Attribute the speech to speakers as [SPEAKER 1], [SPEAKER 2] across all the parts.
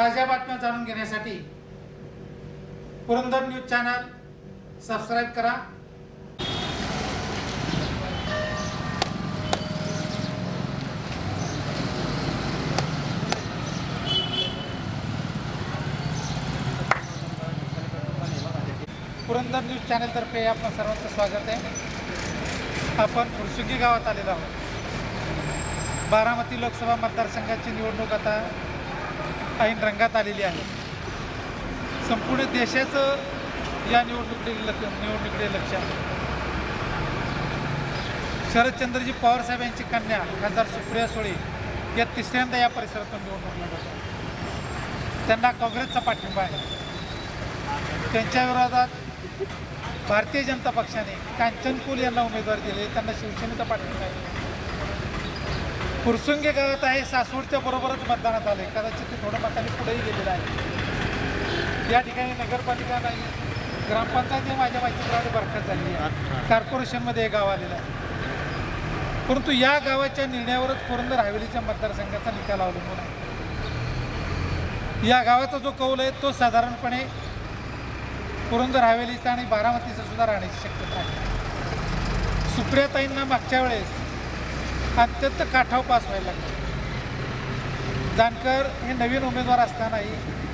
[SPEAKER 1] ताज्या बातम्या जाणून घेण्यासाठी पुरंदर न्यूज चॅनल सबस्क्राईब करा. पुरंदर न्यूज चॅनलतर्फे आपलं सर्वांचं स्वागत आहे. आपण फुरसुंगी गावात आलेलो आहोत. बारामती लोकसभा मतदारसंघाची निवडणूक आता ऐन रंगात आलेली आहे. संपूर्ण देशाचं या निवडणुकीकडे लक्ष निवडणुकीकडे लक्ष आहे. शरदचंद्रजी पवारसाहेब यांची कन्या खासदार सुप्रिया सुळे या तिसऱ्यांदा या परिसरातून निवडणूक लढत त्यांना काँग्रेसचा पाठिंबा आहे. त्यांच्या विरोधात भारतीय जनता पक्षाने कांचनकुल यांना उमेदवार दिले. त्यांना शिवसेनेचा पाठिंबा आहे. फुरसुंगे गावात आहे सासवडच्या बरोबरच मतदानात आले कदाचित ते थोडं मताने पुढेही गेलेलं आहे. या ठिकाणी नगरपालिका नाही ग्रामपंचायत हे माझ्या माहितीप्रमाणे बरखास्त झाली आहे. कॉर्पोरेशनमध्ये हे गाव आलेलं आहे. परंतु या गावाच्या निर्णयावरच पुरंदर हवेलीच्या मतदारसंघाचा निकाल अवलंबून आहे. या गावाचा जो कौल आहे तो साधारणपणे पुरंदर हवेलीचा आणि बारामतीचा सुद्धा राहण्याची शक्यता आहे. सुप्रियाताईंना मागच्या वेळेस अत्यंत काठाव पास व्हायला लागले. जानकर हे नवीन उमेदवार असतानाही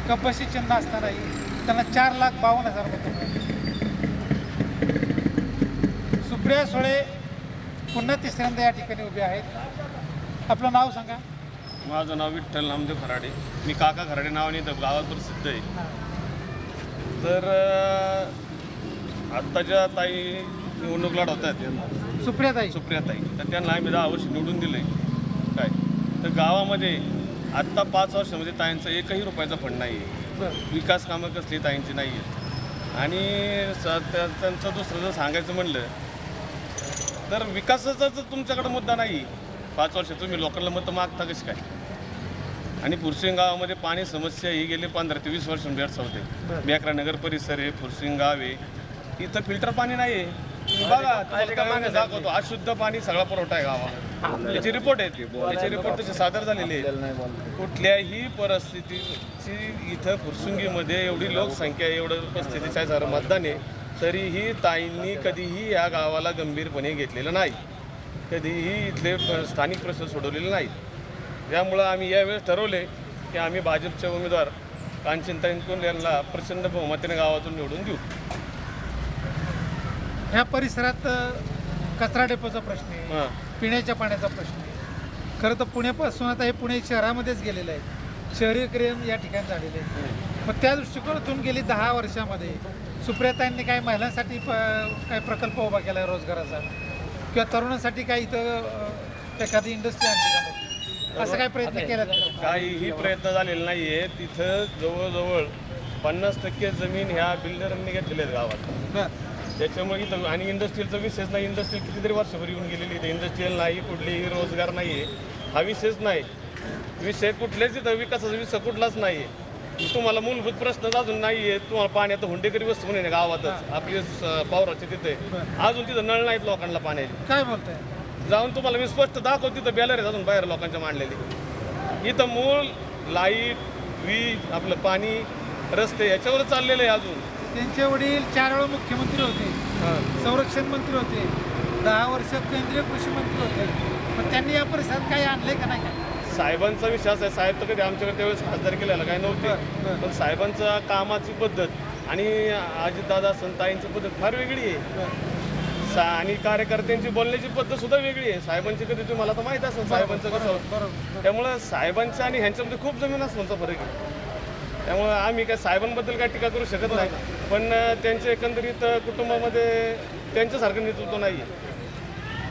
[SPEAKER 1] कपशी चिन्ह असतानाही त्यांना चार लाख बावन्न हजार मतं मिळाली. सुप्रिया सुळे पुन्हा तिसऱ्यांदा या ठिकाणी उभे आहेत. आपलं नाव सांगा.
[SPEAKER 2] माझं नाव विठ्ठल नामदेव खराडे. मी काका खराडे नावाने तर गावात प्रसिद्ध आहे. तर आत्ताच्या ताई निवडणूक लढवत आहेत
[SPEAKER 1] सुप्रियाताई.
[SPEAKER 2] सुप्रियाताई. तर त्यांना आम्ही दहा वर्ष निवडून दिलं आहे काय? तर गावामध्ये आत्ता पाच वर्षामध्ये ताईंचा एकही रुपयाचा फंड नाही आहे विकास कामं कसली ताईंची नाही आहेत आणि स त्या- त्यांचं दुसरं जर सांगायचं म्हणलं तर विकासाचा जर तुमच्याकडे मुद्दा नाही. पाच वर्ष तुम्ही लोकांना मतं मागता कशी काय? आणि फुरसिंग गावामध्ये पाणी समस्या ही गेली पंधरा ते वीस वर्षांनी भेडसावते. बेकरा नगर परिसर आहे फुरसिंग गाव आहे. इथं फिल्टर पाणी नाही आहे बघा तुम्हाला दाखवतो. अशुद्ध पाणी सगळा पुरवठा आहे गावाला याची रिपोर्ट आहे याची रिपोर्ट तशी सादर झालेली आहे. कुठल्याही परिस्थितीची इथं फुरसुंगीमध्ये एवढी लोकसंख्या आहे, एवढं पस्तीस आहे हजार मतदान आहे तरीही ताईंनी कधीही या गावाला गंभीरपणे घेतलेलं नाही. कधीही इथले प- स्थानिक प्रश्न सोडवलेले नाहीत. त्यामुळं आम्ही यावेळेस ठरवले की आम्ही भाजपचे उमेदवार कांचनताईन कोण यांना प्रचंड बहुमतीने गावातून निवडून देऊ.
[SPEAKER 1] ह्या परिसरात कचरा डेपोचा प्रश्न आहे पिण्याच्या पाण्याचा प्रश्न आहे. खरं तर पुण्यापासून आता हे पुणे शहरामध्येच गेलेलं आहे. शहरीकरण या ठिकाणी झालेलं आहे. मग त्या दृष्टिकोनातून गेली दहा वर्षामध्ये सुप्रियाताईंनी काही महिलांसाठी प काही प्रकल्प उभा केला आहे रोजगाराचा? किंवा तरुणांसाठी काही इथं एखादी इंडस्ट्री आणली का? असं काही प्रयत्न केला
[SPEAKER 2] काहीही प्रयत्न झालेला नाही आहे तिथं जवळजवळ पन्नास टक्के जमीन ह्या बिल्डरांनी घेतलेल्या आहेत गावात. त्याच्यामुळे इथं आणि इंडस्ट्रीलचा विषयच नाही इंडस्ट्री कितीतरी वर्षभर येऊन गेलेली इथे इंडस्ट्रीयल नाही कुठलीही रोजगार नाही आहे. हा विषयच नाही. विषय कुठल्याच इथं विकासाचा विषय कुठलाच नाही आहे. तुम्हाला मूलभूत प्रश्न अजून नाही आहे तुम्हाला पाण्यात हुंडेकरी वस्तू म्हणून आहे गावातच. आपली पावराची तिथे. अजून तिथं नळ नाहीत लोकांना पाण्याचे.
[SPEAKER 1] काय बोलताय?
[SPEAKER 2] जाऊन तुम्हाला मी स्पष्ट दाखवतो तिथं बॅलर आहेत अजून बाहेर लोकांच्या मांडलेली. इथं मूल लाइट वीज आपलं पाणी रस्ते याच्यावर चाललेलं आहे अजून.
[SPEAKER 1] त्यांचे वडील चार वेळा मुख्यमंत्री होते संरक्षण मंत्री होते दहा वर्ष केंद्रीय कृषी मंत्री होते. पण त्यांनी या परिसरात काही आणलंय का नाही? काय
[SPEAKER 2] साहेबांचा विश्वास आहे. साहेब तर कधी आमच्याकडे त्यावेळेस खासदार केलेला काही
[SPEAKER 1] बरं,
[SPEAKER 2] नव्हते. पण साहेबांचा कामाची पद्धत आणि अजितदादा संताईंची पद्धत फार वेगळी आहे. सा आणि कार्यकर्त्यांची बोलण्याची पद्धत सुद्धा वेगळी आहे. साहेबांची कधी तुम्हाला तर माहीत असेल साहेबांचं कसं त्यामुळं साहेबांच्या आणि ह्यांच्यामध्ये खूप जमीन असण्याचा फरक आहे. त्यामुळं आम्ही काय साहेबांबद्दल काय टीका करू शकत नाही. पण त्यांच्या एकंदरीत कुटुंबामध्ये त्यांच्यासारखं नेतृत्व नाही आहे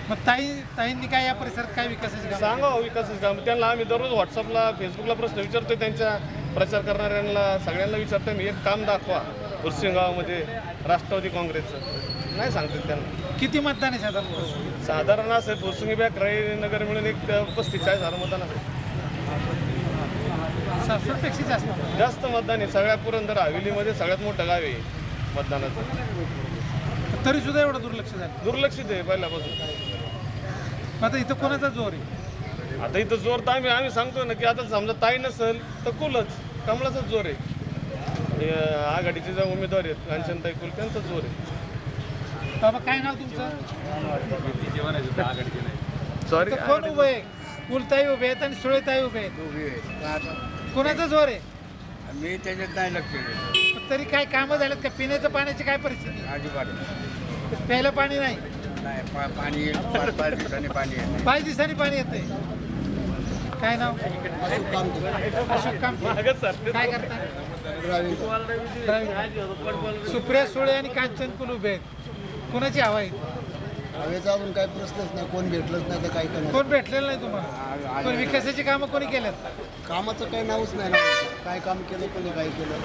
[SPEAKER 1] मग ताई ताईंनी काय या परिसरात काय विकासाची कामं
[SPEAKER 2] सांगा हो विकासाचं काम. त्यांना आम्ही दररोज व्हॉट्सअपला फेसबुकला प्रश्न विचारतोय त्यांच्या प्रचार करणाऱ्यांना. सगळ्यांना विचारतोय मी एक काम दाखवा उर्सिंग गावामध्ये राष्ट्रवादी काँग्रेसचं. नाही सांगतात त्यांना.
[SPEAKER 1] किती मतदान आहे साधारण?
[SPEAKER 2] साधारण असं फुरसुंगी बॅग राई नगर मिळून एक पस्तीस चाळीस हजार मतदान असेल
[SPEAKER 1] सातशेपेक्षा जास्त
[SPEAKER 2] जास्त मतदान आहे. सगळ्या पुरंदर हवेलीमध्ये सगळ्यात मोठं गाव आहे मतदानाचं.
[SPEAKER 1] तरी सुद्धा एवढं दुर्लक्ष झालं
[SPEAKER 2] दुर्लक्षित आहे पहिल्यापासून.
[SPEAKER 1] आता इथं कोणाचा जोर आहे?
[SPEAKER 2] आता इथं जोर तर आम्ही आम्ही सांगतो ना की आता समजा ताई नसेल तर कुलच कमळाचाच जोर आहे. हे आघाडीचे जे उमेदवार आहेत कांचनताई कुल त्यांचाच जोर आहे.
[SPEAKER 1] बाबा काय नाव तुमचं?
[SPEAKER 2] सॉरी
[SPEAKER 1] तर कोण उभं आहे? कुलताई उभे आहेत आणि सुळेताई उभे आहेत. कोणाचा जोर आहे?
[SPEAKER 3] मी त्याच्यात नाही लक्ष
[SPEAKER 1] तरी काय कामं झालेत का? पिण्याच्या पाण्याची काय परिस्थिती?
[SPEAKER 3] अजिबात
[SPEAKER 1] प्यायला पाणी नाही?
[SPEAKER 3] नाही पा- पाणी येईल पाच पाच दिवसांनी पाणी येते
[SPEAKER 1] पाच दिवसांनी पाणी येते काय नाव? अशोक कामटे काय करता. सुप्रिया सुळे आणि कांचन कुल उभे आहेत. कुणाची हवा आहे
[SPEAKER 4] हवेचा अजून काही प्रश्नच नाही. कोण भेटलंच नाही तर काही करणार
[SPEAKER 1] कोण भेटलेलं नाही तुम्हाला? पण विकासाची कामं कोणी केल्यात?
[SPEAKER 4] कामाचं काही नावच नाही ना. काय काम केलं कोणी काय केलं.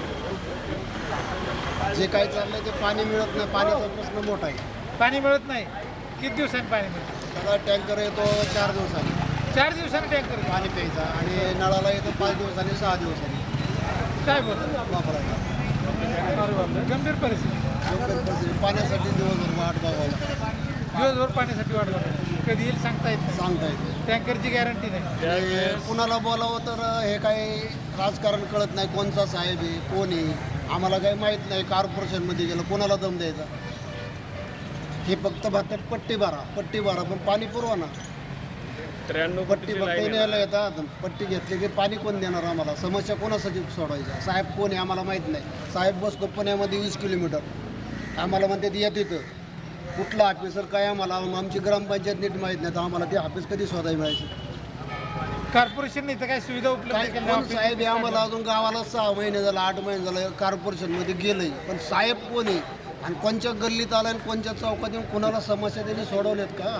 [SPEAKER 4] जे काय चाललंय ते पाणी मिळत नाही. पाण्याचा प्रश्न मोठा आहे.
[SPEAKER 1] पाणी मिळत नाही. किती दिवसांनी पाणी मिळतं?
[SPEAKER 4] सगळा टँकर येतो चार दिवसांनी.
[SPEAKER 1] चार दिवसांनी टँकर
[SPEAKER 4] पाणी प्यायचा. आणि नळाला येतो पाच दिवसांनी सहा दिवसांनी.
[SPEAKER 1] काय बोलतो? बापरे, गंभीर परिस्थिती.
[SPEAKER 4] परिस्थिती. पाण्यासाठी दिवसभर वाट बघावं लागतं.
[SPEAKER 1] दिवसभर पाण्यासाठी वाट बघायची. कधी येईल सांगता येत नाही.
[SPEAKER 4] सांगता येते
[SPEAKER 1] टँकरची गॅरंटी नाही.
[SPEAKER 4] कुणाला बोलावं तर हे काही राजकारण कळत नाही कोणचा साहेब आहे कोण आहे. आम्हाला काही माहीत नाही कॉर्पोरेशनमध्ये गेलं कोणाला दम द्यायचा? हे फक्त भातात पट्टी भरा पट्टी भरा पण पाणी पुरवा ना
[SPEAKER 2] त्र्याण्णव
[SPEAKER 4] पट्टी फक्त. न्यायला येतात. पट्टी घेतली की पाणी कोण देणार आम्हाला? समस्या कोणासाठी सोडवायच्या? साहेब कोण आहे आम्हाला माहीत नाही. साहेब बसतो पुण्यामध्ये वीस किलोमीटर. आम्हाला म्हणते ते येत इथं कुठला ऑफिसर काय आम्हाला आमची ग्रामपंचायत नीट माहीत नाही तर आम्हाला ते ऑफिस कधी शोधायला मिळायचं?
[SPEAKER 1] कॉर्पोरेशन इथं काय सुविधा उपलब्ध केल्या
[SPEAKER 4] साहेब आहे आम्हाला अजून गावाला सहा महिने झालं आठ महिने झालं कॉर्पोरेशनमध्ये गेलंय. पण साहेब कोण आहे? आणि कोणच्या गल्लीत आलं आणि कोणच्या चौकात येऊन कोणाला समस्या त्यांनी सोडवल्यात का?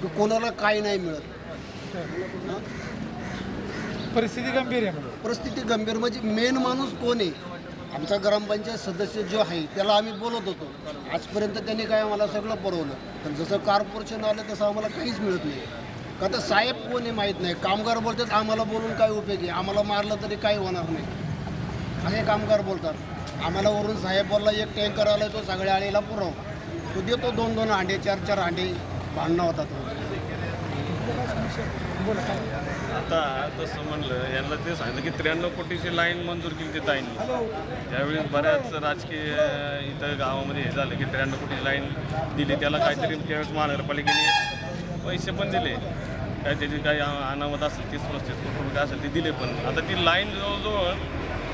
[SPEAKER 4] की कोणाला काही नाही मिळत.
[SPEAKER 1] परिस्थिती गंभीर आहे
[SPEAKER 4] परिस्थिती गंभीर म्हणजे मेन माणूस कोण आहे? आमचा ग्रामपंचायत सदस्य जो आहे त्याला आम्ही बोलत होतो. आजपर्यंत त्यांनी काय आम्हाला सगळं पुरवलं. पण जसं कॉर्पोरेशन आलं तसं आम्हाला काहीच मिळत नाही. का तर साहेब कोण आहे माहीत नाही. कामगार बोलतात आम्हाला बोलून काय उपयोग आहे? आम्हाला मारलं तरी काही होणार नाही. असे कामगार बोलतात. आम्हाला वरून साहेब बोलला एक टँकर आला तो सगळ्या आळीला पुरव. तो देतो दोन दोन हांडे चार चार हांडे भांडणं होतात.
[SPEAKER 2] आता तसं म्हणलं यांना ते सांगितलं की त्र्याण्णव कोटीची लाईन मंजूर केली ते ताईंनी. त्यावेळेस बऱ्याच राजकीय इथं गावामध्ये हे झालं की त्र्याण्णव कोटीची लाईन दिली त्याला काहीतरी त्यावेळेस महानगरपालिकेने पैसे पण दिले. काय त्याची काही अनामत असेल तीस पस्तीस कोटी रुपये असेल ते दिले पण. आता ती लाईन जवळजवळ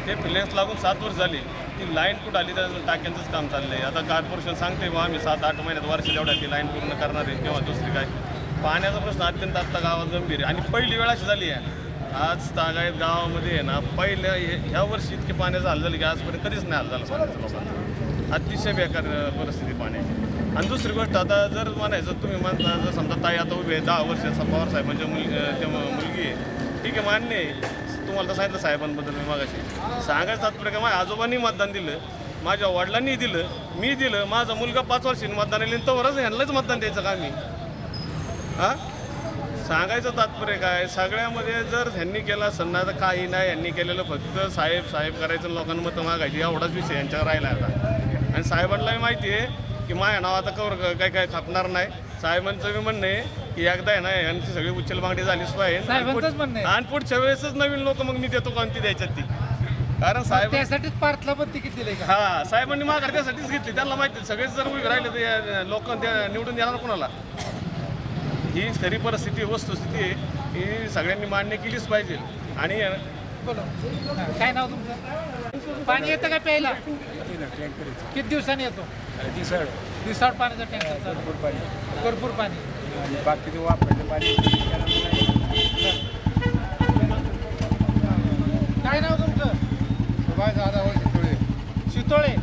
[SPEAKER 2] ते फिलेन्स लागून सात वर्ष झाली. ती लाईन कुठं आली तर टाक्यांचंच काम चाललं आहे आता कॉर्पोरेशन सांगते बा आम्ही सात आठ महिन्यात वर्ष जेवढ्या ती लाईन पूर्ण करणार आहे किंवा दुसरी काय? पाण्याचा प्रश्न अत्यंत आत्ता गावात गंभीर आहे. आणि पहिली वेळ अशी झाली आहे. आज तागायत गावामध्ये आहे ना पहिल्या हे- ह्या वर्षी इतके पाण्याचं हाल झालं की आजपर्यंत कधीच नाही हाल झालं पाण्याचं लोकांना अतिशय बेकार परिस्थिती पाण्याची आणि दुसरी गोष्ट आता जर म्हणायचं तुम्ही म्हणता जर समजा ताई आता उभी आहे दहा वर्षाचा पवार साहेबांच्या म्हणजे मुलगी अ, ते मुलगी आहे. ठीक आहे मान्य आहे. तुम्हाला तर सांगितलं साहेबांबद्दल मी मागाशी. सांगायचं तात्पर्य का माझ्या आजोबांनी मतदान दिलं माझ्या वडिलांनी दिलं मी दिलं माझा मुलगा पाच वर्षांनी मतदान दिलं तोवरच ह्यांनाच मतदान द्यायचं का मी हां? सांगायचं तात्पर्य काय? सगळ्यामध्ये जर ह्यांनी केला सन्ना तर काही नाही. यांनी केलेलं फक्त साहेब साहेब करायचं लोकांना मतं मागायची. एवढाच विषय यांच्यावर राहिला आता. आणि साहेबांनाही माहिती आहे की माझ्या नाव आता कवर काय काय खापणार नाही. साहेबांचं बी म्हणणं आहे की एकदा आहे ना यांची सगळी उचल मागणी झालीच पाहिजे. आणि पुढच्या वेळेसच नवीन लोक मग मी देतो कोणती द्यायच्यात ती. कारण साहेब
[SPEAKER 1] त्यासाठीच पार्थला पण तिकीट दिले
[SPEAKER 2] हा साहेबांनी माघार त्यासाठीच घेतली. त्यांना माहिती सगळेच जर उभे राहिले तर लोक निवडून देणार कोणाला? ही खरी परिस्थिती वस्तुस्थिती आहे ही सगळ्यांनी मान्य केलीच पाहिजे. आणि
[SPEAKER 1] बोला. काय नाव तुमचं? पाणी येतं का प्यायला? किती दिवसांनी येतो?
[SPEAKER 3] दिसळ
[SPEAKER 1] दिवसाड पाण्याचा टँकर
[SPEAKER 3] भरपूर पाणी.
[SPEAKER 1] भरपूर पाणी.
[SPEAKER 3] आणि बाकीचं वापरायचं पाणी
[SPEAKER 1] काय नाव तुमचं?
[SPEAKER 3] सुभाष दादा थोडे
[SPEAKER 1] शितोळे.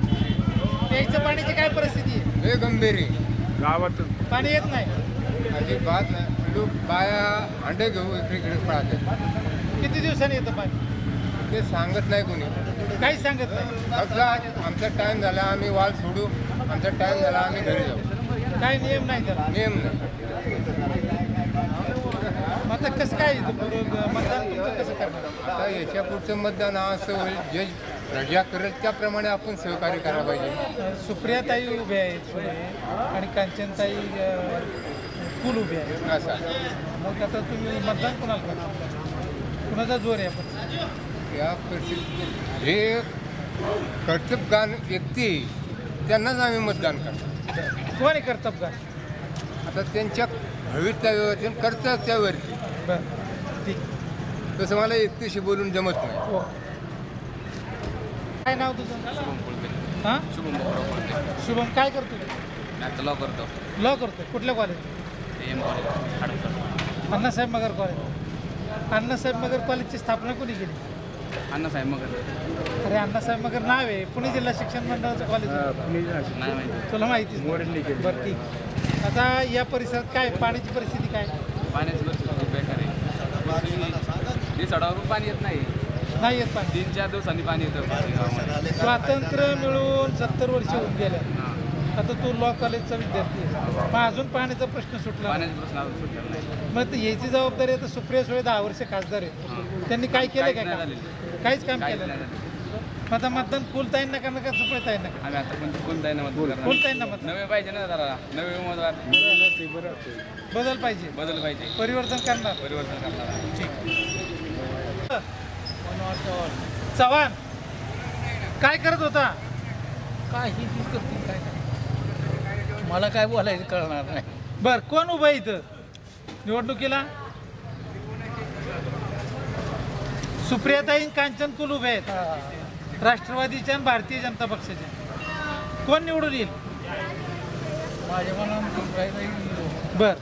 [SPEAKER 1] प्यायचं पाण्याची काय परिस्थिती आहे?
[SPEAKER 3] गंभीर आहे. गावात
[SPEAKER 1] पाणी येत नाही.
[SPEAKER 3] अजिबात नाही लोक बाया अंडे घेऊ इकडे इकडे पळतात
[SPEAKER 1] किती दिवसांनी येतं पाणी
[SPEAKER 3] ते सांगत नाही कोणी.
[SPEAKER 1] काहीच सांगत नाही.
[SPEAKER 3] फक्त आज आमचा टाइम झाला आम्ही वाल सोडू. आमचा टाइम झाला आम्ही घरी जाऊ.
[SPEAKER 1] काही नियम नाही त्याला?
[SPEAKER 3] नियम नाही.
[SPEAKER 1] मग आता कसं काय इथं पुढं मतदान तुमचं कसं करणार?
[SPEAKER 3] आता याच्या पुढचं मतदान हा असं होईल जे प्रजा करेल त्याप्रमाणे आपण सहकार्य करायला पाहिजे.
[SPEAKER 1] सुप्रियाताई उभे आहेत पुढे आणि कांचनताई अं, कुल उभे
[SPEAKER 3] असं
[SPEAKER 1] मग आता तुम्ही मतदान कोणाला करता कुणाचा जोर आहे आपण
[SPEAKER 3] या परिस्थितीत हे कर्तबगान व्यक्ती त्यांनाच आम्ही मतदान करतो.
[SPEAKER 1] कोण आहे कर्तबगार
[SPEAKER 3] आता त्यांच्या भवितव्यावरती आणि कर्तव्यावरती.
[SPEAKER 1] बरं. ठीक.
[SPEAKER 3] तसं मला एकटीशी बोलून जमत नाही.
[SPEAKER 1] हो. काय नाव तुझं? हां?
[SPEAKER 5] शुभम
[SPEAKER 1] शुभम काय करतो
[SPEAKER 5] लॉ करतो.
[SPEAKER 1] लॉ करतो कुठल्या college
[SPEAKER 5] M college Hadapsar
[SPEAKER 1] Annasaheb Magar college. Annasaheb Magar कॉलेजची स्थापना कोणी केली?
[SPEAKER 5] अण्णासाहेब मगर.
[SPEAKER 1] अरे अण्णासाहेब मगर नाव आहे. पुणे जिल्हा शिक्षण मंडळाचं कॉलेज आहे.
[SPEAKER 5] नाही माहिती.
[SPEAKER 1] तुला माहिती बरं ठीक आता या परिसरात काय पाण्याची परिस्थिती काय
[SPEAKER 5] पाण्याची परिस्थिती बेकार आहे. दिवसाडावरून पाणी येत नाही.
[SPEAKER 1] नाही येत पाणी.
[SPEAKER 5] तीन चार दिवसांनी पाणी येतं
[SPEAKER 1] स्वातंत्र्य मिळून सत्तर वर्ष होऊन गेल्या
[SPEAKER 5] हां.
[SPEAKER 1] आता तू लॉ कॉलेजचा विद्यार्थी मग अजून पाण्याचा प्रश्न सुटला. नाही.
[SPEAKER 5] पाण्याचा प्रश्न अजून सुटलेला नाही.
[SPEAKER 1] मग ते याची जबाबदारी आता सुप्रिया सुळे दहा वर्ष खासदार आहे त्यांनी काय केलं
[SPEAKER 5] काहीच
[SPEAKER 1] काय
[SPEAKER 5] नाही
[SPEAKER 1] काम?
[SPEAKER 5] झालेलं.
[SPEAKER 1] काहीच काम
[SPEAKER 5] काहीच
[SPEAKER 1] केलं
[SPEAKER 5] नाही
[SPEAKER 1] नाही.
[SPEAKER 5] झालेलं.
[SPEAKER 1] मग आता मतदान कुलताईंना करणार का सुप्रियाताईंना करणार
[SPEAKER 5] आम्ही आता कोणती कोणताही ना मत करणार
[SPEAKER 1] कुलताईंना मतदान.
[SPEAKER 5] नवे पाहिजे ना जरा. नवे उमेदवार.
[SPEAKER 1] बदल पाहिजे.
[SPEAKER 5] बदल पाहिजे.
[SPEAKER 1] परिवर्तन करणार.
[SPEAKER 5] परिवर्तन करणार
[SPEAKER 1] चव्हाण काय करत होता?
[SPEAKER 6] काय ही ती करतील काय मला काय बोलायचं कळणार नाही.
[SPEAKER 1] बर कोण उभं आहे इथं? निवडणुकीला? सुप्रियाताई कांचन कुल उभे आहेत. राष्ट्रवादीच्या आणि भारतीय जनता पक्षाच्या. कोण निवडून येईल?
[SPEAKER 6] माझ्या सुप्रायला येईल.
[SPEAKER 1] बर.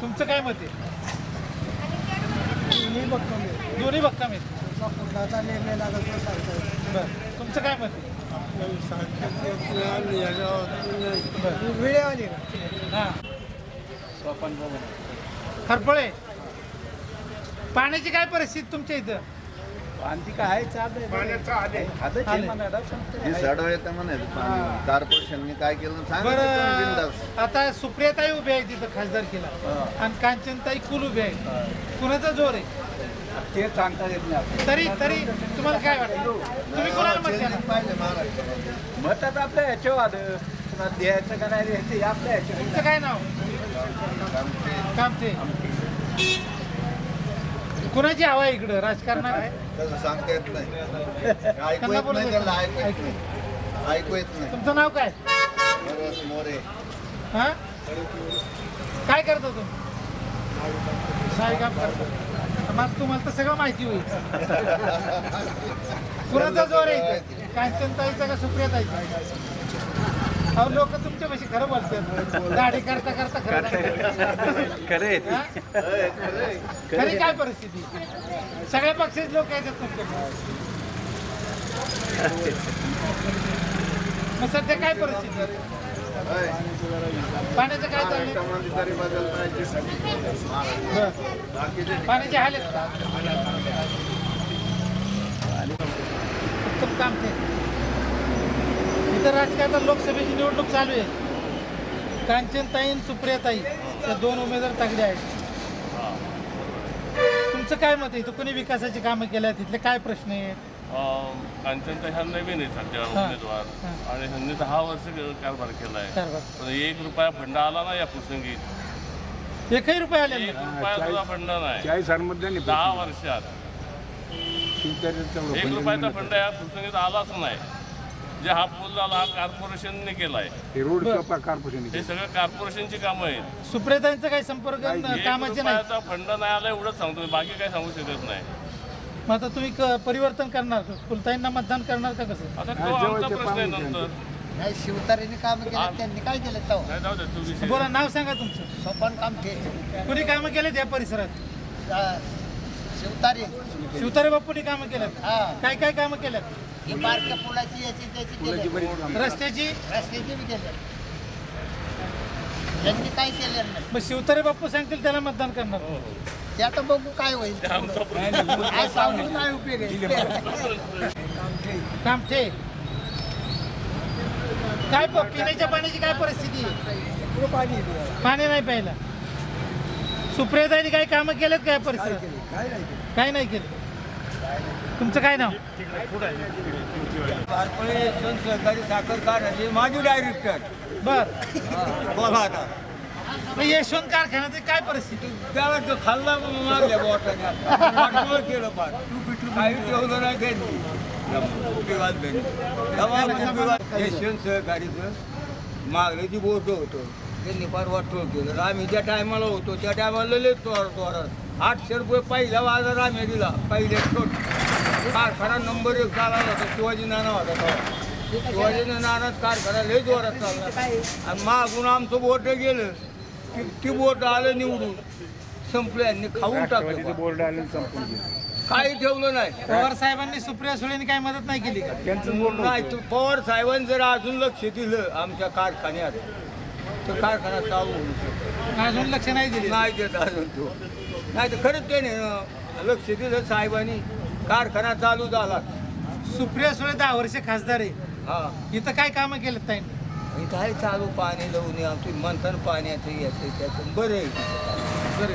[SPEAKER 1] तुमचं काय मत आहे? दोन्ही भक्कम आहेत. बर. तुमचं काय मत आहे? हां खरपळे. पाण्याची काय परिस्थिती तुमच्या इथं.
[SPEAKER 7] हे पाणी. कॉर्पोरेशनने काय केलं सांगा
[SPEAKER 1] बरं
[SPEAKER 7] बिंदास.
[SPEAKER 1] आता सुप्रियाताई उभी आहे तिथं खासदार केला आणि कांचनताई कुल उभी आहे. कुणाचा जोर आहे?
[SPEAKER 6] ते सांगता येत नाही
[SPEAKER 1] तरी तरी तुम्हाला काय वाटतं? तुम्ही कोणाला मत देणार
[SPEAKER 7] पाहिजे महाराष्ट्रामध्ये.
[SPEAKER 6] मत आता आपल्या ह्याच्यावर आलं. पुन्हा द्यायचं का नाही द्यायचं हे आपल्या ह्याच्यावर
[SPEAKER 1] तुमचं काय नाव? कामते. कुणाची हवा आहे इकडं? राजकारणात?
[SPEAKER 7] तसं सांगता येत नाही. ऐकू येत नाही ऐकू येत नाही. ऐकू येत नाही.
[SPEAKER 1] तुमचं नाव काय?
[SPEAKER 7] बरोबर मोरे.
[SPEAKER 1] हा? काय करतो तुम्ही? काय काम करतो मग तुम्हाला तर सगळं माहिती होईल. कुणाचा जोर आहे? कांचनताईचा का सुप्रियाताईचा अहो लोक तुमच्यापाशी खरं बोलतात. दाढी करता करता खरं खरे खरी काय परिस्थिती? सगळ्या पक्षाचे लोक येतात तुमच्याकडे मग सध्या काय परिस्थिती. पाण्याचं काय चाललंय? पाण्याचे उत्तम काम ते इथं राजकारणात लोकसभेची निवडणूक चालू आहे. कांचनताई आणि सुप्रियाताई या दोन उमेदवार तगडे आहेत. तुमचं काय मत आहे? इथं कोणी विकासाची कामं केल्या तिथले काय प्रश्न आहेत?
[SPEAKER 8] कांचनचा ह्या नवीन आहे सध्या. उमेदवार. आणि ह्यांनी दहा वर्ष कारभार केलाय.
[SPEAKER 1] कारभार.
[SPEAKER 8] पण एक रुपया फंड आला नाही या प्रसंगी.
[SPEAKER 1] एकही रुपये आले
[SPEAKER 8] एक
[SPEAKER 1] नाही.
[SPEAKER 8] रुपया सुद्धा फंड नाही. दहा वर्षात. एक रुपयाचा फंड या प्रसंगीत आलाच नाही. जे हा पूल झाला हा कॉर्पोरेशनने केलाय. हे सगळं कॉर्पोरेशनची कामं आहेत.
[SPEAKER 1] सुप्रियाताईंचा काही संपर्क
[SPEAKER 8] एक
[SPEAKER 1] कामाचे नाही.
[SPEAKER 8] रुपयाचा फंड नाही आला एवढंच सांगतो. बाकी काही सांगू शकत नाही.
[SPEAKER 1] मग आता तुम्ही क- परिवर्तन करणार कुलताईंना मतदान करणार का कसं?
[SPEAKER 8] आता तो आमचा प्रश्न आहे नंतर.
[SPEAKER 4] नाही शिवतारेने काम केलं त्यांनी काय केलं
[SPEAKER 8] जाऊ दे तू विषय
[SPEAKER 1] बोला नाव सांगा तुमचं.
[SPEAKER 4] सोपान काम ते
[SPEAKER 1] कुणी कामं केलेत या परिसरात?
[SPEAKER 4] शिवतारे.
[SPEAKER 1] शिवतारे बाप्पूनी कामं केलेत?
[SPEAKER 4] हा.
[SPEAKER 1] काय काय कामं केलेत?
[SPEAKER 4] ही बारक्या पुलाची याची त्याची केली
[SPEAKER 1] रस्त्याची?
[SPEAKER 4] रस्त्याची बी केली यांनी काय केलेलं नाही.
[SPEAKER 1] मग शिवतारे बाप्पू सांगतील त्याला मतदान करणार.
[SPEAKER 4] ते आता बघू काय होईल. काय सांगून काय उपयोग आहे
[SPEAKER 1] काम ते काय प- पिण्याच्या पाण्याची काय परिस्थिती? आहे पाणी नाही प्यायला. सुप्रियाताईने काही कामं केलेत काय परिसरात? काय नाही केलं. तुमचं काय नाव?
[SPEAKER 6] सहकारी साखर कारखान्याचे माजी डायरेक्टर
[SPEAKER 1] बर.
[SPEAKER 6] बोला आता.
[SPEAKER 1] यशवंत कारखान्याची काय परिस्थिती?
[SPEAKER 6] त्याला तो खाल्ला मागल्या बोटाने. केलं पार काही ठेवलं नाही त्यांनी. विवाद विवाद यशवंत सहकारीचं मागलं जी बोट होतं. त्यांनी फार वाटोळ केलं आम्ही ज्या टायमाला होतो त्या टायमाला लय चोर चोरात आठशे रुपये पहिला बाजार आम्ही दिला. पहिले छोट कारखाना नंबर एक चालला होता. शिवाजी नाना होता. शिवाजी नानात कारखाना लय जोरात चालला. आणि मागून आमचं बोट गेलं. ती ती बोट आलं निवडून संपलं यांनी खाऊन टाकलं बोर्ड आलं काही ठेवलं नाही.
[SPEAKER 1] पवार साहेबांनी सुप्रिया सुळेंनी काय मदत नाही केली का?
[SPEAKER 6] नाही तू पवार साहेबांनी जर अजून लक्ष दिलं आमच्या कारखान्यात तर कारखाना चालू होऊ शकतो.
[SPEAKER 1] अजून लक्ष नाही दिले.
[SPEAKER 6] नाही देत अजून तो. नाही तर खरंच त्याने अं, लक्ष दिलं साहेबांनी. कारखाना चालू झाला.
[SPEAKER 1] सुप्रिया सुळे दहा वर्ष खासदार आहे.
[SPEAKER 6] हा.
[SPEAKER 1] इथं काय कामं केलं ताईंनी?
[SPEAKER 6] इथं आहे चालू पाणी लावून आमची मंथन पाण्याचं याचं त्याचं बरं आहे.
[SPEAKER 1] बरं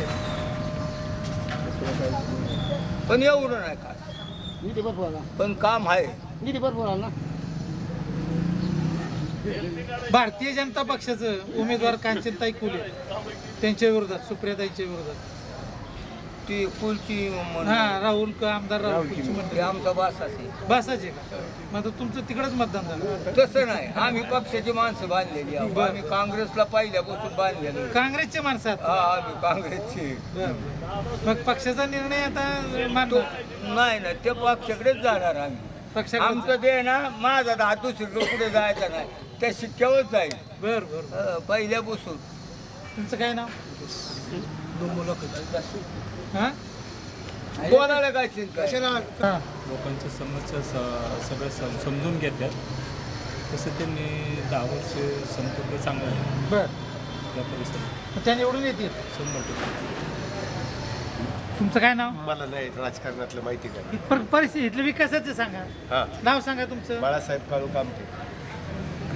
[SPEAKER 6] पण एवढं नाही काय पण काम आहे.
[SPEAKER 1] भारतीय जनता पक्षाचं उमेदवार कांचनताई कुले त्यांच्या विरोधात सुप्रियाताईंच्या विरोधात.
[SPEAKER 6] ती कुलची म्हण-
[SPEAKER 1] हा राहुल क- आमदार राहुल कुलची म्हणते
[SPEAKER 6] आमचा बास असे
[SPEAKER 1] बसायचे का? मग आता तुमचं तिकडंच मतदान झालं.
[SPEAKER 6] तसं नाही. आम्ही पक्षाची माणसं बांधलेली आहोत.
[SPEAKER 1] बरं.
[SPEAKER 6] आम्ही काँग्रेसला पहिल्यापासून बांधलेलो
[SPEAKER 1] काँग्रेसचे माणसं आहात.
[SPEAKER 6] हा आम्ही काँग्रेसची.
[SPEAKER 1] बरं. मग पक्षाचा निर्णय आता
[SPEAKER 6] तो
[SPEAKER 1] मानणार
[SPEAKER 6] नाही. ना ते पक्षाकडेच जाणार आम्ही.
[SPEAKER 1] पक्षाकडे
[SPEAKER 6] आमचं ते ना माझा धातू शिकलो पुढे जायचं नाही. त्या शिक्क्यावर जाईल.
[SPEAKER 1] बर बर.
[SPEAKER 6] अं, पहिल्यापासून.
[SPEAKER 1] तुमचं काय नाव? हा?
[SPEAKER 6] कोणाला काय चिंता.
[SPEAKER 9] लोकांच्या समस्या स सगळं सम समजून घेतात तसं त्यांनी दहा वर्ष संपर्क चांगला आहे.
[SPEAKER 1] बर.
[SPEAKER 9] या परिसरात.
[SPEAKER 1] त्या निवडून येतील?
[SPEAKER 9] शंभर टक्के.
[SPEAKER 1] तुमचं काय नाव?
[SPEAKER 10] मला नाही राजकारणातलं माहिती का
[SPEAKER 1] पर- परिस्थिती इथलं विकासाचं सांगा.
[SPEAKER 10] हा.
[SPEAKER 1] नाव सांगा तुमचं.
[SPEAKER 10] बाळासाहेब काळू कामते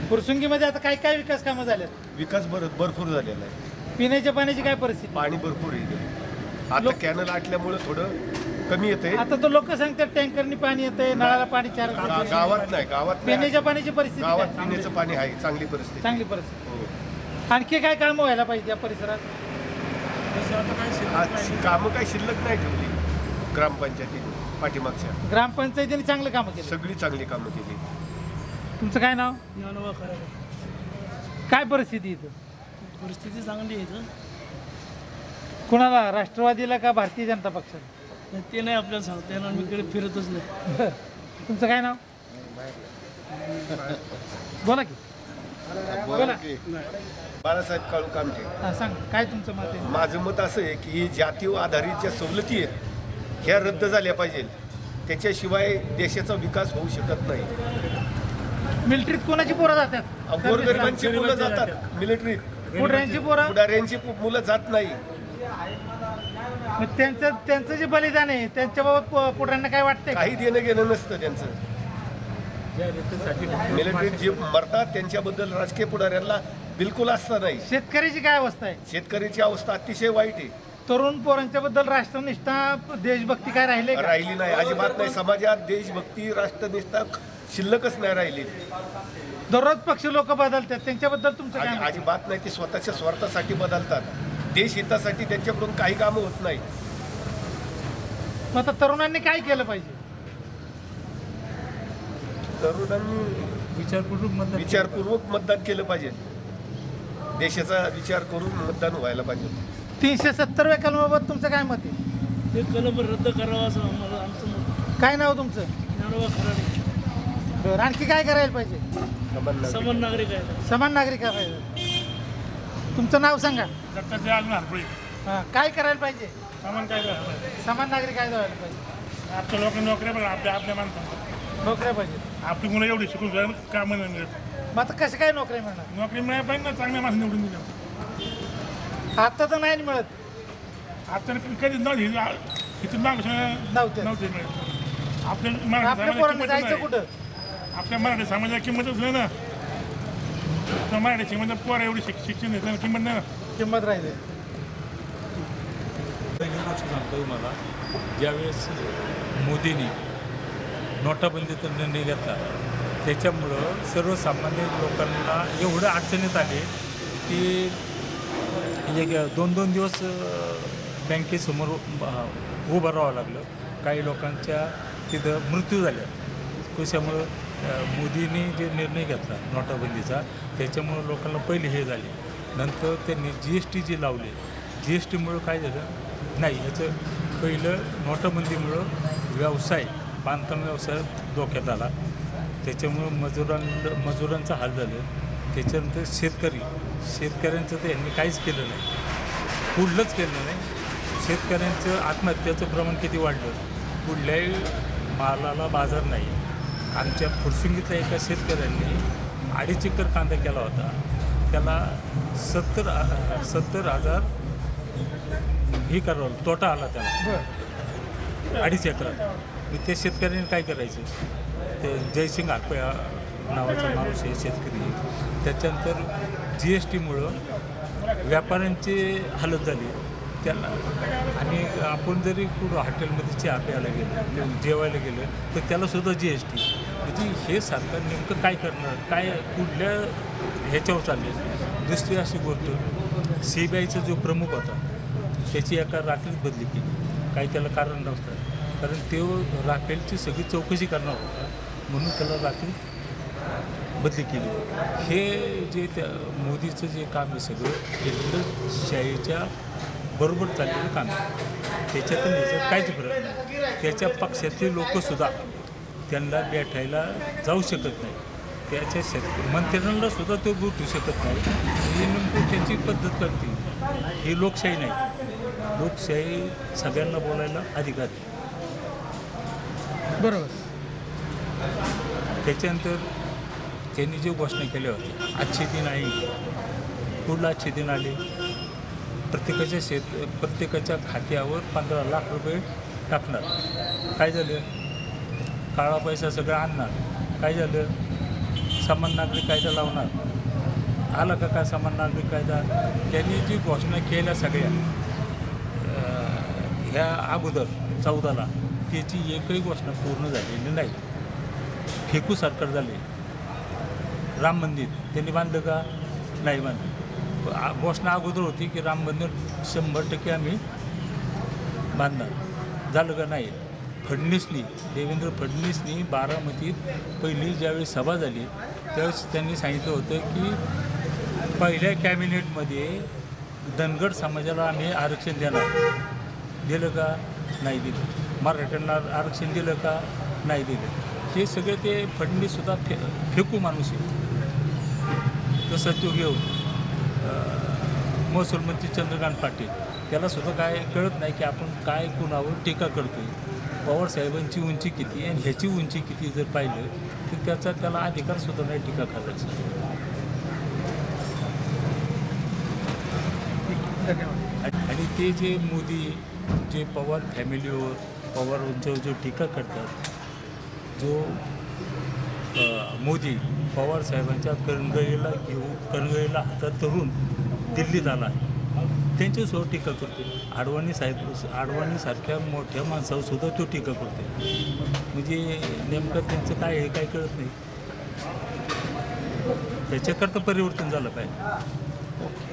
[SPEAKER 1] फुरसुंगीमध्ये आता काय काय विकास कामं झालेत?
[SPEAKER 10] विकास भर भरपूर झालेला आहे.
[SPEAKER 1] पिण्याच्या पाण्याची काय परिस्थिती?
[SPEAKER 10] पाणी भरपूर आहे आता कॅनल आटल्यामुळे थोडं कमी येते
[SPEAKER 1] आता तर लोक सांगतात टँकरनी पाणी येतंय नळाला पाणी चार
[SPEAKER 10] गावात नाही गावात नाही.
[SPEAKER 1] पिण्याच्या पाण्याची परिस्थिती
[SPEAKER 10] गावात
[SPEAKER 1] काय?
[SPEAKER 10] पिण्याचं पाणी आहे चांगली परिस्थिती.
[SPEAKER 1] चांगली परिस्थिती.
[SPEAKER 10] हो.
[SPEAKER 1] आणखी काय काम व्हायला पाहिजे या परिसरात?
[SPEAKER 10] आज. कामं काही शिल्लक नाही ठेवली ग्रामपंचायतीने पाठीमागच्या.
[SPEAKER 1] ग्रामपंचायतीने चांगलं कामं केलं.
[SPEAKER 10] सगळी चांगली कामं केली.
[SPEAKER 1] तुमचं काय नाव? काय परिस्थिती इथं?
[SPEAKER 11] परिस्थिती चांगली आहे इथं.
[SPEAKER 1] कुणाला? राष्ट्रवादीला का भारतीय जनता पक्षाला
[SPEAKER 11] ते नाही आपल्याला सांगता येणार मी इकडे फिरतच नाही.
[SPEAKER 1] तुमचं काय नाव? बोला की. बोला.
[SPEAKER 10] बाळासाहेब काळू कामते
[SPEAKER 1] हा, सांग काय तुमचं मत आहे?
[SPEAKER 10] माझं मत असं आहे की जातीव आधारित ज्या सवलती आहेत ह्या रद्द झाल्या पाहिजेत त्याच्याशिवाय देशाचा विकास होऊ शकत नाही.
[SPEAKER 1] मिलिटरीत कोणाची पोरं जातात?
[SPEAKER 10] गोरगरिबांची मुलं जातात. मिलिटरीत
[SPEAKER 1] पुढऱ्यांची पोरं?
[SPEAKER 10] पुढाऱ्यांची पु- मुलं जात नाही.
[SPEAKER 1] मग त्यांचं त्यांचं जे बलिदान आहे त्यांच्याबाबत पु- पुढऱ्यांना काय वाटतंय?
[SPEAKER 10] काही देणं घेणं नसतं त्यांचं. मिलिटरीत जे मरतात त्यांच्याबद्दल राजकीय पुढाऱ्यांना बिलकुल असतं नाही.
[SPEAKER 1] शेतकऱ्याची काय अवस्था आहे?
[SPEAKER 10] शेतकऱ्याची अवस्था अतिशय वाईट आहे.
[SPEAKER 1] तरुण पोरांच्या बद्दल राष्ट्रनिष्ठा देशभक्ती काय राहिले
[SPEAKER 10] राहिली नाही. अजिबात नाही. समाजात देशभक्ती राष्ट्रनिष्ठा शिल्लकच नाही राहिली.
[SPEAKER 1] दररोज पक्ष लोक बदलतात. त्यांच्याबद्दल तुमचं काय?
[SPEAKER 10] अजिबात नाही. ते स्वतःच्या स्वार्थासाठी बदलतात. देश हितासाठी त्यांच्याकडून काही कामं होत नाही.
[SPEAKER 1] मग आता तरुणांनी काय केलं पाहिजे?
[SPEAKER 10] तरुणांनी
[SPEAKER 9] विचारपूर्वक मतदान
[SPEAKER 10] विचारपूर्वक मतदान केलं पाहिजे. देशाचा विचार करून मतदान व्हायला पाहिजे.
[SPEAKER 1] तीनशे सत्तरव्या कलमाबाबत तुमचं काय मत आहे?
[SPEAKER 11] ते कलम रद्द करावा असं आम्हाला आमचं मत
[SPEAKER 1] काय नाव तुमचं?
[SPEAKER 11] ज्ञानोबा खराडे.
[SPEAKER 1] बरं आणखी काय करायला पाहिजे?
[SPEAKER 11] समान नागरिक. आहे.
[SPEAKER 1] समान नागरिक पाहिजे तुमचं नाव सांगा. हां काय करायला पाहिजे?
[SPEAKER 11] समान काय
[SPEAKER 1] समान नागरिक काय व्हायला पाहिजे?
[SPEAKER 11] आपल्या लोकांना नोकऱ्या बघा आपल्या आपल्या माणसांना.
[SPEAKER 1] नोकऱ्या पाहिजे.
[SPEAKER 11] आपली मुलं एवढी शिकून जाईल कामं नाही मिळत
[SPEAKER 1] मग आता कसं काय नोकऱ्या मिळणार?
[SPEAKER 11] नोकरी मिळायला पाहिजे ना चांगल्या माणसं निवडून दिल्या
[SPEAKER 1] आता तर नाही मिळत.
[SPEAKER 11] आता कधी नव्हती. इथून माग
[SPEAKER 1] नव्हते.
[SPEAKER 11] नव्हते मिळत. आपल्या
[SPEAKER 1] आपल्या
[SPEAKER 11] मराठी
[SPEAKER 1] पोरांना
[SPEAKER 11] समाजाला
[SPEAKER 1] जायचं
[SPEAKER 11] किंमतच
[SPEAKER 1] कुठं.
[SPEAKER 11] आपल्या मराठी समाजाला किंमतच नाही ना. आपल्या मराठी समाजात पोरं एवढी शिक शिक्षण नाही किंमत नाही ना
[SPEAKER 1] किंमत राहिली.
[SPEAKER 9] पहिली गोष्ट सांगतो तुम्हाला ज्यावेळेस मोदींनी नोटाबंदीचा निर्णय घेतला त्याच्यामुळं सर्वसामान्य लोकांना एवढं अडचणीत आले की एक दोन दोन दिवस अ, बँकेसमोर अ, उभं राहावं लागलं. काही लोकांच्या तिथं मृत्यू झाल्या. कशामुळं मोदींनी जे निर्णय घेतला नोटाबंदीचा त्याच्यामुळं लोकांना पहिले हे झाले. नंतर त्यांनी जी एस टी जी लावली जी एस टीमुळं काय झालं? नाही ह्याचं पहिलं नोटाबंदीमुळं व्यवसाय बांधकाम व्यवसाय धोक्यात आला. त्याच्यामुळं मजुरां मजुरांचा हाल झालं. त्याच्यानंतर शेतकरी शेतकऱ्यांचं तर यांनी काहीच केलं नाही. कुठलंच केलं नाही. शेतकऱ्यांचं आत्महत्याचं प्रमाण किती वाढलं? कुठल्याही मालाला बाजार नाही. आमच्या फुरसुंगीतल्या एका शेतकऱ्यांनी अडीच एकर कांदा केला होता. त्याला सत्तर सत्तर हजार हे करावं तोटा आला त्याला. अडीच एकरात मग त्या शेतकऱ्यांनी काय करायचं? ते जयसिंग आरपे नावाचा माणूस आहे शेतकरी त्याच्यानंतर जी एस टीमुळं व्यापाऱ्यांची हालत झाली. त्याला आणि आपण जरी कुठं हॉटेलमध्ये चहा प्यायला गेलं जेवायला गेलं तर त्यालासुद्धा जी एस टी. म्हणजे हे सरकार नेमकं काय करणार? काय कुठल्या ह्याच्यावर चालले दुसरी अशी गोष्ट सी बी आयचा जो प्रमुख होता त्याची एका रात्रीत बदली केली. काही त्याला कारण नव्हतं. कारण तो राफेलची सगळी चौकशी करणार होता म्हणून त्याला रात्री बदली केली. हे जे त्या मोदीचं जे काम आहे सगळं हिंदशाहीच्या बरोबर चाललेलं काम आहे. त्याच्यातून ह्याच्यात काहीच फरक नाही. त्याच्या पक्षातले लोकसुद्धा त्यांना भेटायला जाऊ शकत नाही. त्याच्या शेत मंत्र्यांना सुद्धा तो भेटू शकत नाही. ही नेमकं त्याची पद्धत करते ही लोकशाही नाही. लोकशाही सगळ्यांना बोलायला अधिकार आहे.
[SPEAKER 1] बरोबर.
[SPEAKER 9] त्याच्यानंतर त्यांनी जे घोषणा केल्या होत्या आजचे दिन आहे. कुठलं आजचे दिन आले? प्रत्येकाच्या शेत प्रत्येकाच्या खात्यावर पंधरा लाख रुपये टाकणार. काय झालं? काळा पैसा सगळं आणणार. काय झालं? समान नागरिक कायदा लावणार. आला का काय समान नागरिक कायदा त्यांनी जी घोषणा केल्या सगळ्या ह्या अगोदर चौदाला त्याची एकही घोषणा पूर्ण झालेली नाही. फेकू सरकार झाले. राम मंदिर त्यांनी बांधलं का? नाही बांधलं. घोषणा अगोदर होती की राम मंदिर शंभर टक्के आम्ही बांधणार. झालं का नाही? फडणवीसनी देवेंद्र फडणवीसनी बारामतीत पहिली ज्यावेळी सभा झाली त्यावेळेस त्यांनी सांगितलं होतं की पहिल्या कॅबिनेटमध्ये धनगड समाजाला आम्ही आरक्षण देणार. दिलं का? नाही दिलं. मराठ्यांना आरक्षण दिलं का? नाही दिलं. हे सगळे ते फडणवीससुद्धा फे फेकू माणूस आहे तसं तो घेऊन महसूल मंत्री चंद्रकांत पाटील. त्यालासुद्धा काय कळत नाही की आपण काय कुणावर टीका करतो पवार साहेबांची उंची किती आणि ह्याची उंची किती जर पाहिलं तर त्याचा त्याला अधिकारसुद्धा नाही टीका करायचा.
[SPEAKER 1] धन्यवाद
[SPEAKER 9] आणि ते जे मोदी जे पवार फॅमिलीवर पवारांच्यावर जो टीका करतात जो मोदी पवार साहेबांच्या करंगळीला घेऊन करंगळीला हातात धरून दिल्लीत आला आहे. त्यांच्यासोबत टीका करते. आडवाणी साहेब आडवाणीसारख्या मोठ्या माणसावरसुद्धा तो टीका करते. म्हणजे नेमकं त्यांचं काय हे काय कळत नाही. त्याच्याकरता परिवर्तन झालं पाहिजे.